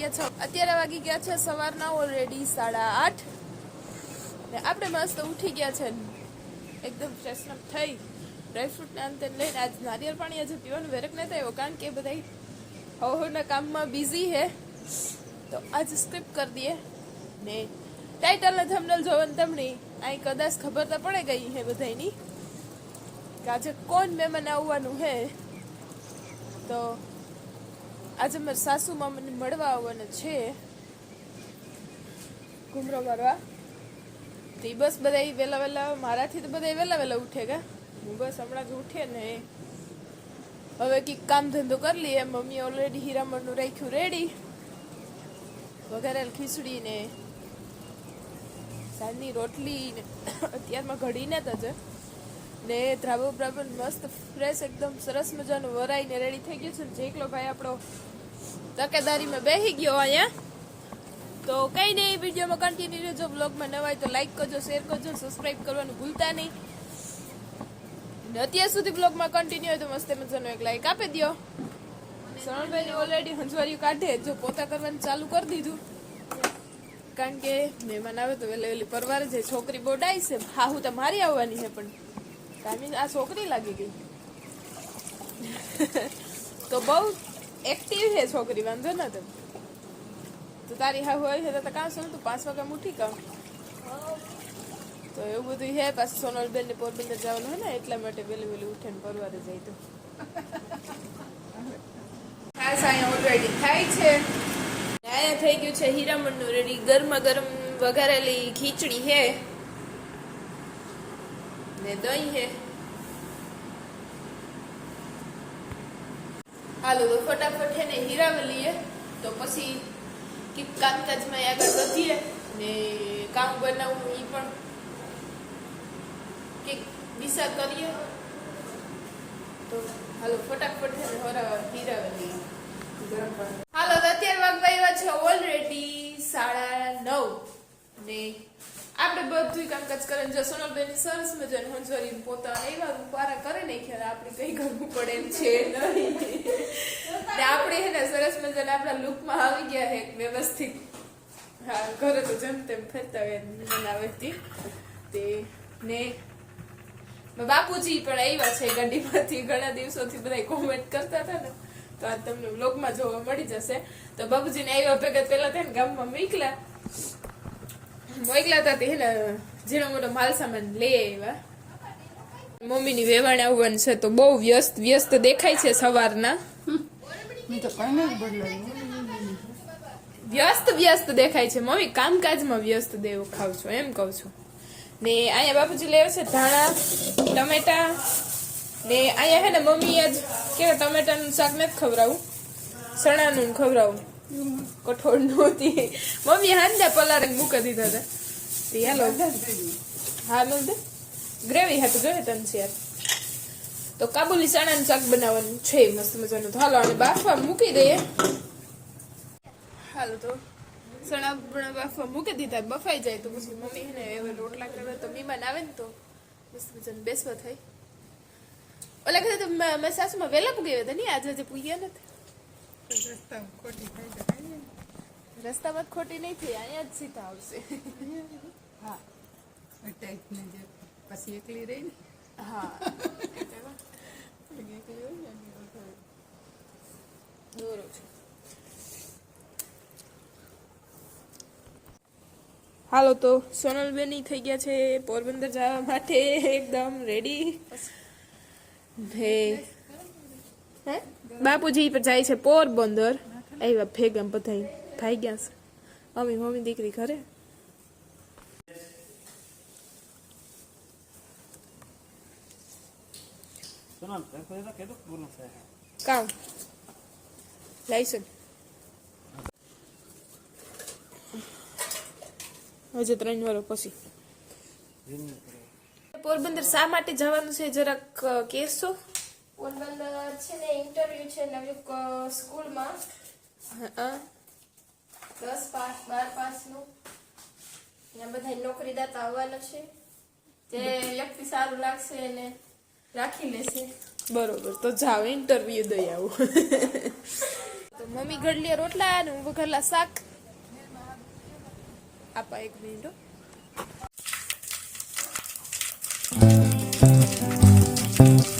ગયા છે. અત્યારે વાગી ગયા છે સવારના ઓલરેડી સાડા આઠ. ને આપણે મસ્ત ઉઠી ગયા છે. એકદમ ફ્રેશનઅપ થઈ. ડ્રાયફ્રૂટ ને અંતે લઈને આજ નારિયેળ પાણી આજે પીવાનું વેરક ન થયો કારણ કે બધા હવના કામમાં બિઝી હે તો આજ સ્કીપ કરી દઈએ. ને ટાઇટલ ને થમનલ જોવાનું તમને અહીં કદાચ ખબર તો પડે ગઈ હે બધાની કે આજે કોણ મહેમાન આવવાનું હે. તો આજે મારા સાસુ મને મળવા આવવાના છે ઘૂમરો મારવા. તે બસ બધા વહેલા વહેલા, મારાથી તો બધા વહેલા વહેલા ઉઠે ગયા હું બસ હમણાં જ ઉઠે ને હવે કંઈક કામ ધંધો કરી લઈએ. મમ્મી ઓલરેડી હીરામણનું રાખ્યું રેડી વઘારેલ ખીચડી ને સાંજની રોટલી ને અત્યારમાં ઘડીને જ છે. ને ધ્રાબો બ્રાબન મસ્ત ફ્રેશ એકદમ સરસ મજાનું વરાઈને રેડી થઈ ગયું છે. ને જેકલો ભાઈ આપણો તકેદારીમાં બેસી ગયો અહીંયા. તો કઈ નહીં, વિડીયોમાં કન્ટિન્યુ રહેજો. બ્લોગમાં નવાય તો લાઈક કરજો શેર કરજો સબસ્ક્રાઈબ કરવાનું ભૂલતા નહીં. અત્યાર સુધી બ્લોગમાં કન્ટિન્યુ હોય તો મસ્ત મજાનો એક લાઈક આપી દો સરણભાઈ ઓલરેડી હંજવારીઓ કાઢે. જો પોતા કરવાનું ચાલુ કરી દીધું. કારણ કે મહેમાન આવે તો વહેલી વહેલી પરવારે છે છોકરી બોડાઈ છે. હા, હું તો મારી આવવાની છે પણ ટાઈમિંગ આ છોકરી લાગી ગઈ. તો બહુ એક્ટિવ છે છોકરી, વાંધો ના તો તો તારી હા હોય છે તો કાં શું તું પાંચ વાગે ઉઠી કામ? તો એવું બધું છે, પાછું સોનલબેન ને પોરબંદર જવાનું હોય ને, એટલા માટે વહેલી વહેલી ઉઠીને પરવારે જાય તો ખાસ અહીંયા ઓલરેડી થાય છે. અહીંયા થઈ ગયું છે હીરામણનું રેડી ગરમા ગરમ વઘારેલી ખીચડી છે. ને દહીં છે. હાલો તો ફટાફટ એને હીરાવી લઈએ. તો પછી કીક કામકાજમાં આગળ વધીએ ને કામ બનાવવું એ પણ કંઈક દિશા કરીએ. તો હાલો, ફટાફટ એને હીરાવી લઈએ. હાલો, તો અત્યારે વાગવા એવા છે ઓલરેડી સાડા નવ ને આપણે બધું કામકાજ કરે જો સોનલબેન સરસ મજાનું હંજવારી પોતાના એવા પારા કરે ને ખ્યાલ આપણે કઈ કરવું પડે એમ છે નહીં. આપણે હે ને સરસ મજાના આપણા લુકમાં આવી ગયા હે વ્યવસ્થિત. હા, ઘરે તો જેમ તેમ ફરતા હોય બનાવેતી તે. ને બાપુજી પણ આવ્યા છે ગંડીમાંથી. ઘણા દિવસોથી બધા કોમેન્ટ કરતા હતા ને. તો આ તમને વ્લોગમાં જોવા મળી જશે. તો બાપુજીને આવ્યા ભેગા પેલા તેને ગામમાં મોકલા મોકલા હતા તે જેનો મોટો માલ સામાન લઈ આવ્યા. મમ્મીની વેવાણ આવવાનું છે તો બહુ વ્યસ્ત વ્યસ્ત દેખાય છે સવારના. વ્યસ્ત વ્યસ્ત દેખાય છે. મમ્મી કામકાજમાં વ્યસ્ત દેવો ખાવ છો એમ કહું છું. ને અહીંયા બાપુજી લેવે છે ધાણા ટમેટા. ને અહીંયા હે ને મમ્મી આજ કે ટમેટાનું શાક નથી ખવડાવું? ચણાનું ખવડાવું. કઠોળ નહોતી. મમ્મી હાંજના પલારે મૂકી દીધા હતા. તે હાલો હા દે. ગ્રેવી હતું જોઈએ તને છે તો કાબુલી ચણાનું શાક બનાવવાનું છે, મસ્ત મજાનું. તો હાલો અને બાફવા મૂકી દઈએ. હાલો તો ચણા બણા બાફવા મૂકી દીધા. બફાઈ જાય તો પછી મમ્મી એને હવે રોટલા કરે તો મહેમાન આવે ને તો મસ્ત મજાનું બેસવા થાય. ઓલા તો મેં સાસુમાં વહેલા પૂગી હતા નહીં આજે આજે પૂગ્યા નથી રસ્તામાં ખોટી થાય તો ખાઈએ ને. રસ્તામાં જ ખોટી નહીં થઈ અહીંયા જ સીધા આવશે હા અટાઈકને જે પછી એકલી રહી ને હા દોરો છે હાલો તો સોનલ બેની થઈ ગયા છે પોરબંદર જવા માટે એકદમ રેડી હે હે? બાપુજી પર જાય છે પોરબંદર. આવ્યા ભેગા બધા ભાઈ ગયા છે. મમ્મી મમ્મી દીકરી ઘરે. કામ? લાઈસન હજુ ત્રણ વાર પછી. પોરબંદર શા માટે જવાનું છે? જરાક કહેશો? પોરબંદર છે ને ઇન્ટરવ્યુ છે નવી સ્કૂલમાં. દસ પાસ બાર પાસનું. ત્યાં બધા નોકરીદાતા આવવાના છે. જે વ્યક્તિ સારું લાગશે એને રાખી લેશે. બરોબર તો જાઓ ઇન્ટરવ્યુ દઈ આવું. તો મમ્મી ઘડલી રોટલા અને હું વઘારલા શાક. આપા એક મિનિટ Thank હે.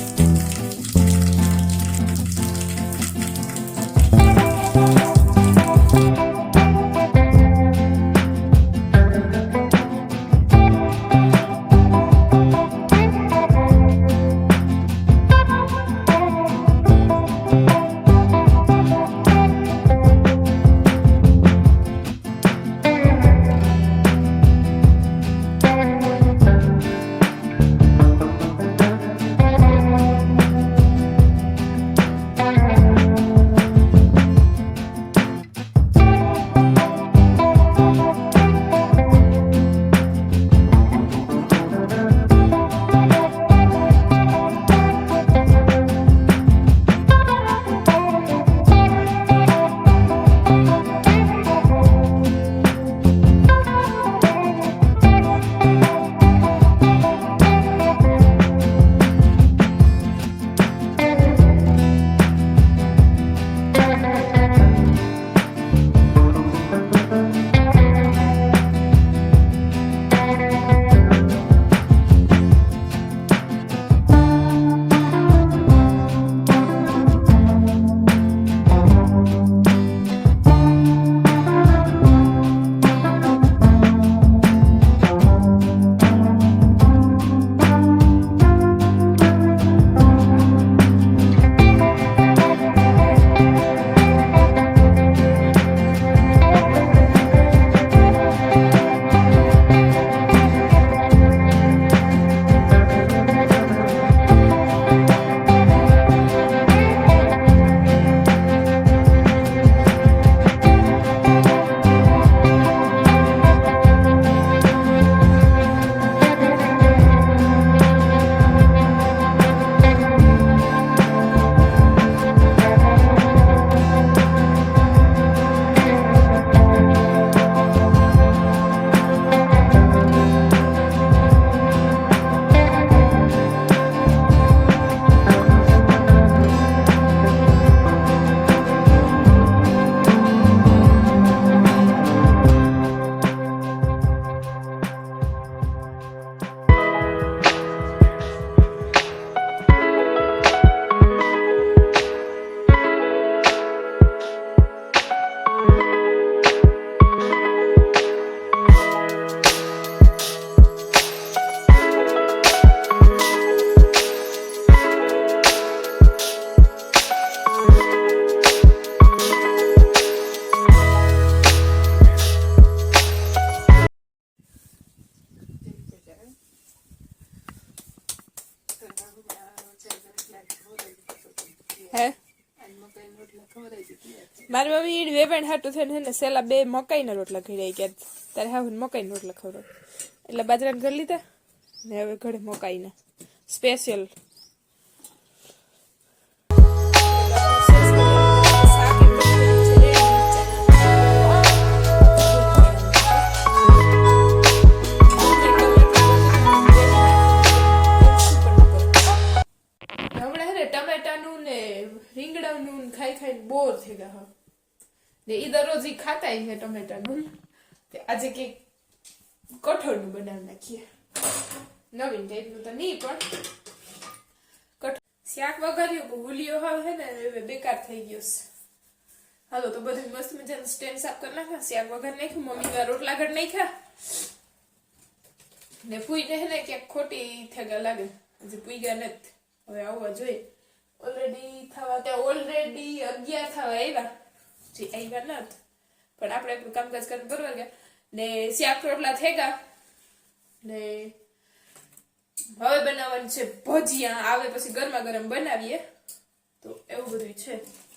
ઈડ હાટું થઈને છે ને સેલા બે મકાઈના રોટલા ઘડ્યા કે તારે હા મકાઈના રોટલા ખવડો એટલે બાજરાના ઘર લીધા ને હવે ઘરે મકાઈના. સ્પેશિયલ નહીં, પણ શાક વઘાર્યું ભૂલ્યો હવે હે ને, હવે બેકાર થઈ ગયો છે. હાલો, તો બધું મસ્ત મજાનું સ્ટેન્ડ સાફ કરી નાખ્યા શાક વગર નાખ્યું, મમ્મી રોટલા ઘડ નાખ્યા. ને પૂઈને હે ને, ક્યાંક ખોટી થેગા લાગે. હજી પૂઈ ગયા નથી. હવે આવવા જોઈએ. ઓલરેડી થવા ત્યાં ઓલરેડી અગિયાર થવા આવ્યા. જે આવ્યા ન પણ આપણે આપણું કામકાજ કરીને બરોબર ગયા. ને શાક રોટલા થઈ ગયા ને હવે બનાવવાની છે ભજીયા. આવે પછી ગરમા ગરમ બનાવીએ. તો એવું બધું છે.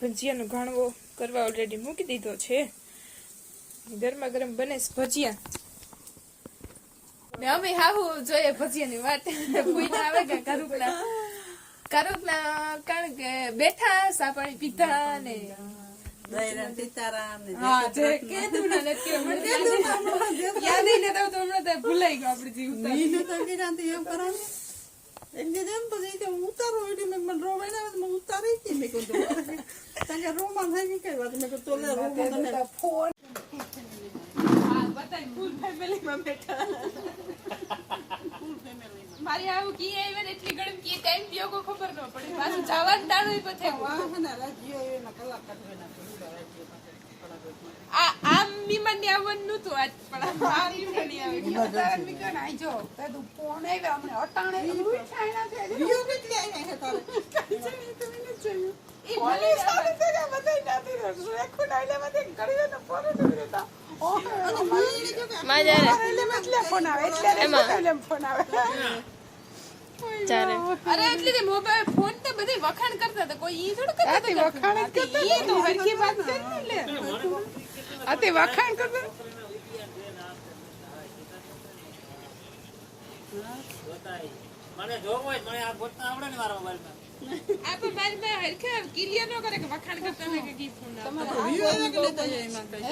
ભજીયાનો ઘાણવો કરવા ઓલરેડી મૂકી દીધો છે. ગરમા ગરમ બને ભજીયા. ને અમે હાહુ જોઈએ ભજીયાની વાત. પૂઈને આવે કે કરુકના? કરુકના કારણ કે બેઠા સા પાણી પીધા ને ભૂલાઈ ગયું આપણે જીવ ઉતારી. ઉતારો એટલે મેં મને રોવાઈને મેં ઉતારી હતી મેં કીધું કારણ કે રોમાં થઈ ગઈ કઈ વાત મેં કીધું તોલે રોમાં તને હા, બધાય full family માં બેઠા. મારી આવું કી આવે ને એટલી ગરમ કી ટાઈમ થયો કોઈ ખબર ન પડે. પાછું જવાન દાડો ઈ પથે વાહ ને રાજ્યો એના કલાક કાઢવાના પૂરા કલાક આ આમ મીમાન ને આવવાનું નતું આજ પણ આ મીમાનની આવી તારે આવે તો કે ના તો ફોન જ નથી રહેતા. અને મીને જો કે અરે એટલે મોબાઈલ ફોન તો બધે વખાણ કરતા હતા. કોઈ ઈ થોડું કરતા હતા વખાણ કરતા ઈ તો હરખી વાત કરી લે આ તે વખાણ કરતા મને જો હોય મને આ ગોતતા આવડે ને મારા મોબાઈલમાં. આ પણ મારી પાસે હરખે ક્લિયર ન કરે કે વખાણ કરતા હોય કે કી ફોન વિયો આવે કે લેતા જાય એમાં કઈ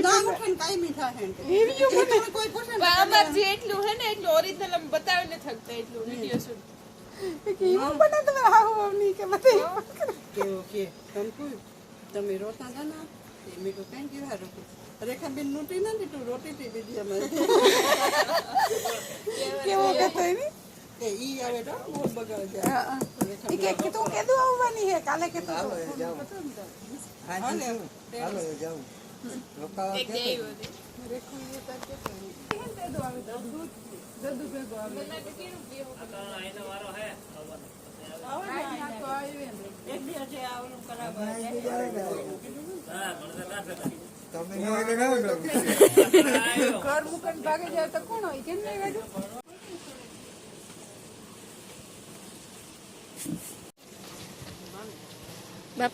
ના ઉઠીને કાંઈ મીઠા છે એ તને કોઈ પસંદ પણ અમાર જે એટલું હે ને એટલું ઓરિજિનલ અમે બતાવી ન થકતા એટલું વિડિયો શૂટ કેવો કે તને કોઈ તમે રોતા હતા ને એ મેં કહ્યું કઈ કેવા રોટી રેખાબેન નોટી નથી તું રોટી થી બીજી અમે કેવો કહેતો એ ઈ આવે તો બોલ બગાડ જાય હાલે એક દે આવ્યો તે. એનો વારો હે દિવસે આવલું કરાવવા હા તો ના નહીં હાલ જાવું હોય તો જોઈએ તારે જાવું તો અરે હું રાતે સબે મોડા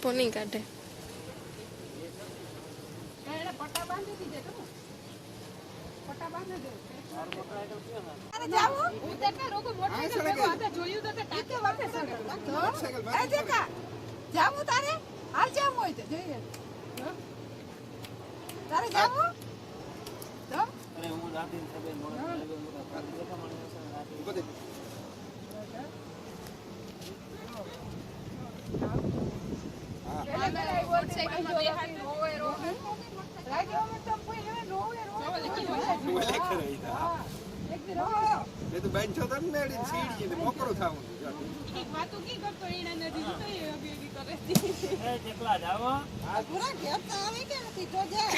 મોડા મોટા મને મેં તો બેન છો તમ મેળી સીડી ને મોકરો થાવું એ ચેકલા જાવો આ પૂરા ઘેર તો આવે કે નથી તો જા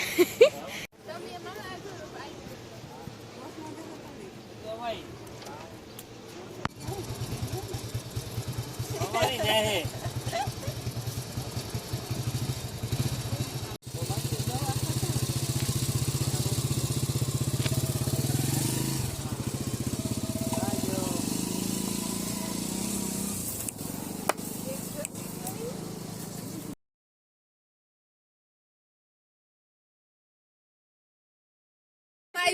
તો ભાઈ અમારી જાય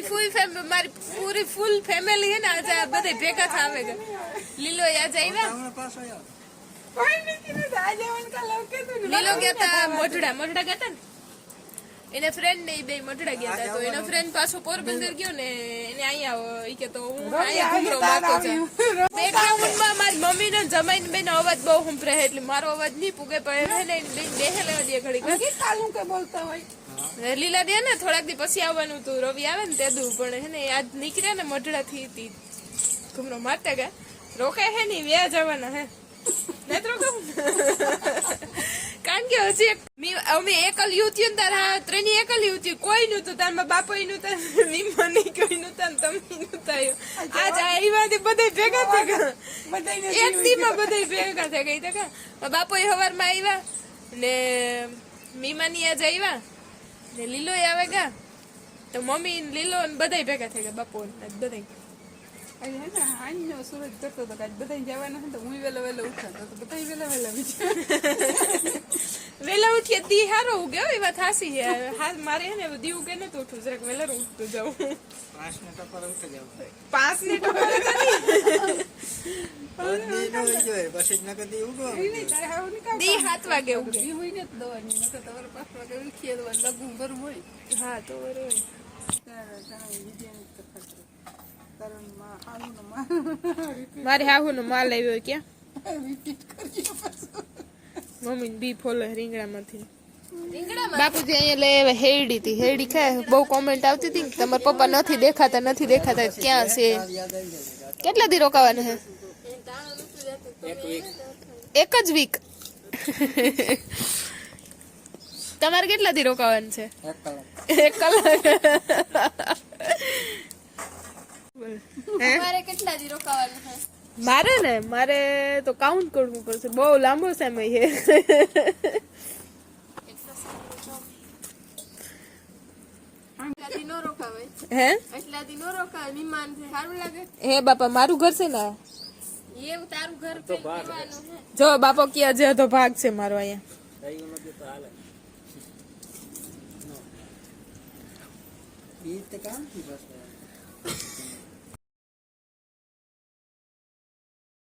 ફૂલ ફેમિલી મારી પૂરી ફૂલ ફેમિલી હે ને આજે બધે ભેગા થાવે કે લીલો આજે આવ્યા? લીલો ગયા તા મોઢડા મોઢડા ગયા તા ને? એને ફ્રેન્ડ ને બે મોઢડા ગયા હતા તો એનો ફ્રેન્ડ પાછો પોરબંદર ગયો ને એને અહીંયા ઈ કે તો હું અહીંયા ઘૂમરો મારતો છું બેકગ્રાઉન્ડમાં મારી મમ્મી નો જમાઈ ને બેનો અવાજ બહુ સંભળે એટલે મારો અવાજ નહીં પૂગે પણ એને બેન બેહેલા દે ઘડી કાલું કે બોલતા હોય? લીલા દે ને થોડાક દી પછી આવવાનું હતું રવિ આવે ને તે દઉં પણ હે ને આજ નીકળ્યા ને મઢડા થી ઘૂમરો મારતા ગયા. રોકાય હે ને વ્યા જવાના હે. નહીં તો રોકાવું? કારણ કે હજી એક અમે એકલ યુવતી ને તારા ત્રણેય એકલ યુવતી કોઈ નતું તારમાં બાપો નું તાર મીમા નહીં કોઈ નું તાર તમે નું તાયો આજ આવ્યા તે બધા ભેગા થઈ ગયા. એક દી માં બધા ભેગા થઈ ગઈ કા બાપો હવારમાં આવ્યા ને મીમાની આજ આવ્યા ને લીલો આવે ગા. તો મમ્મી ને લીલો ને બધાય ભેગા થઈ ગયા બાપુ ને બધાય. અહીં હે ને સૂરજ કરતો હતો કાંઈ બધાય જવાના હતા હું વહેલો વહેલો ઉઠાતો તો બધાય વહેલા વહેલા વિચાર વેલા ઉઠીએ દી હારો ઉગે એ વાત હાસી છે. હા મારે હે ને દી ઉગે ને તો ઉઠું જરાક વેલા ઉઠતું જાઉં. પાંચને ટપર ઉઠી જવું પાંચ ને ટપરે દી નો જોઈએ પછી જ નકર દી ઉગો ઈ નહીં, તારે હાવ નહીં કામ દી સાત વાગે ઉગે ઈ હોય ને તો દવાની નકર તમારે પાંચ વાગે ઉઠીએ તો લઘુ ભરવું હોય હા તો બરોબર ત્યારે ઘણા વિજયની કથા કરે કારણમાં હાલુનો માં મારે હાહુ નો માલ આવ્યો ક્યાં? રિપીટ કરીએ પાછું મમ્મી બી ફોલો રીંગણામાંથી. રીંગણામાં બાપુજી અહીંયા લઈ આવ્યા હેરડી હતી. હેરડી ખાય. બહુ કોમેન્ટ આવતી હતી કે તમારા પપ્પા નથી દેખાતા નથી દેખાતા. ક્યાં છે? યાદ આવી જાય કેટલા દી રોકાવાના છે? એ દાણો નતું જતું એક જ વીક તમારે કેટલા થી રોકાવાનું છે? એક કલાક. એક મારે કેટલા દી રોકાવાનું છે? મારે ને મારે તો કાઉન્ટ કરવું પડશે. બહુ લાંબો સમય છે. હે? એટલા દી નો રોકાવાય. મહેમાન છે સારું લાગે? હે બાપા મારું ઘર છે ને? આ. એવું તારું ઘર તો કહેવાનું જો બાપો ક્યાં જે તો ભાગ છે મારો અહીંયા. ઈ તે કામથી બસ.